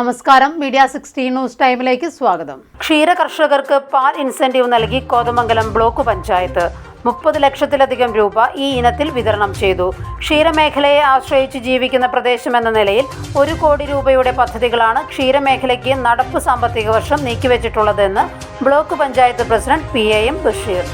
നമസ്കാരം. Media sixteen news ടൈമിലേക്ക് സ്വാഗതം. ക്ഷീര കർഷകർക്ക് പാൽ ഇൻസെന്റീവ് നൽകി കോതമംഗലം ബ്ലോക്ക് പഞ്ചായത്ത്. മുപ്പത് ലക്ഷത്തിലധികം രൂപ ഈ ഇനത്തിൽ വിതരണം ചെയ്തു. ക്ഷീരമേഖലയെ ആശ്രയിച്ച് ജീവിക്കുന്ന പ്രദേശം എന്ന നിലയിൽ ഒരു കോടി രൂപയുടെ പദ്ധതികളാണ് ക്ഷീരമേഖലയ്ക്ക് നടപ്പ് സാമ്പത്തിക വർഷം നീക്കിവച്ചിട്ടുള്ളതെന്ന് block panchayat president P A M Basheer.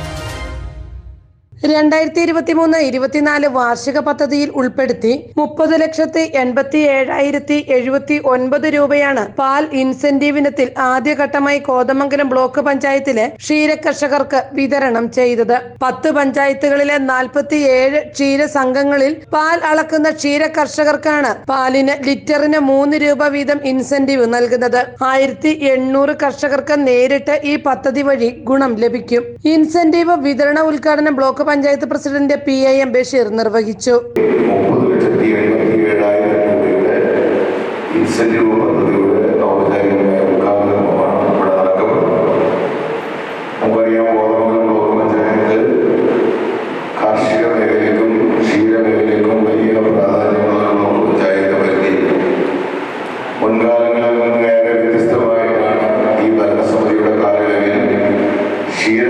രണ്ടായിരത്തി ഇരുപത്തി മൂന്ന് ഇരുപത്തിനാല് വാർഷിക പദ്ധതിയിൽ ഉൾപ്പെടുത്തി മുപ്പത് ലക്ഷത്തി എൺപത്തി ഏഴായിരത്തി എഴുപത്തി ഒൻപത് രൂപയാണ് പാൽ ഇൻസെന്റീവിനത്തിൽ ആദ്യഘട്ടമായി കോതമംഗലം ബ്ലോക്ക് പഞ്ചായത്തിലെ ക്ഷീര കർഷകർക്ക് വിതരണം ചെയ്തത്. പത്ത് പഞ്ചായത്തുകളിലെ നാൽപ്പത്തി ഏഴ് ക്ഷീര സംഘങ്ങളിൽ പാൽ അളക്കുന്ന ക്ഷീര കർഷകർക്കാണ് പാലിന് ലിറ്ററിന് മൂന്ന് രൂപ വീതം ഇൻസെന്റീവ് നൽകുന്നത്. ആയിരത്തി എണ്ണൂറ് കർഷകർക്ക് നേരിട്ട് ഈ പദ്ധതി വഴി ഗുണം ലഭിക്കും. ഇൻസെന്റീവ് വിതരണ ഉദ്ഘാടനം block panchayat president P I M Basheer നിർവഹിച്ചു. ഇൻസെന്റീവ് വലിയ മുൻകാലങ്ങളിൽ നിന്ന് ഏറെ വ്യത്യസ്തമായിട്ടാണ് ഈ ഭരണസമിതിയുടെ കാലയളവിൽ ക്ഷീര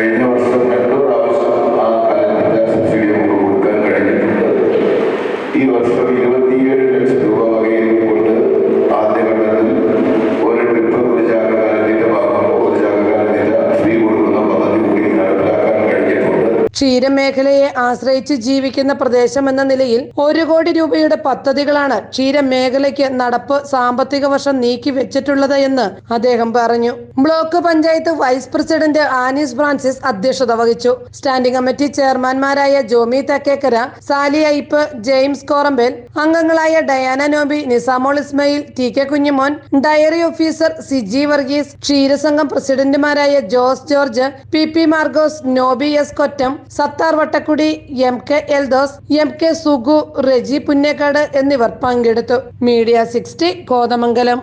കഴിഞ്ഞ ക്ഷീരമേഖലയെ ആശ്രയിച്ച് ജീവിക്കുന്ന പ്രദേശം എന്ന നിലയിൽ ഒരു കോടി രൂപയുടെ പദ്ധതികളാണ് ക്ഷീരമേഖലയ്ക്ക് നടപ്പ് സാമ്പത്തിക വർഷം നീക്കി വെച്ചിട്ടുള്ളത് എന്ന് അദ്ദേഹം പറഞ്ഞു. Block panchayat vice president Anees Francis അധ്യക്ഷത വഹിച്ചു. സ്റ്റാൻഡിംഗ് കമ്മിറ്റി ചെയർമാൻമാരായ ജോമി തക്കേക്കര സാലി ഐപ്പ് ജെയിംസ് കോറമ്പേൽ അംഗങ്ങളായ Diana Noby Nisamol Ismail T K Kunjumon dairy officer Siji Varghese ക്ഷീരസംഘം പ്രസിഡന്റുമാരായ Jose George P P Margose Noby S Kottam Sathar Vattakkudi M K Eldhose M K Sugu Reji Punnekkad എന്നിവർ പങ്കെടുത്തു. Media sixty Kothamangalam.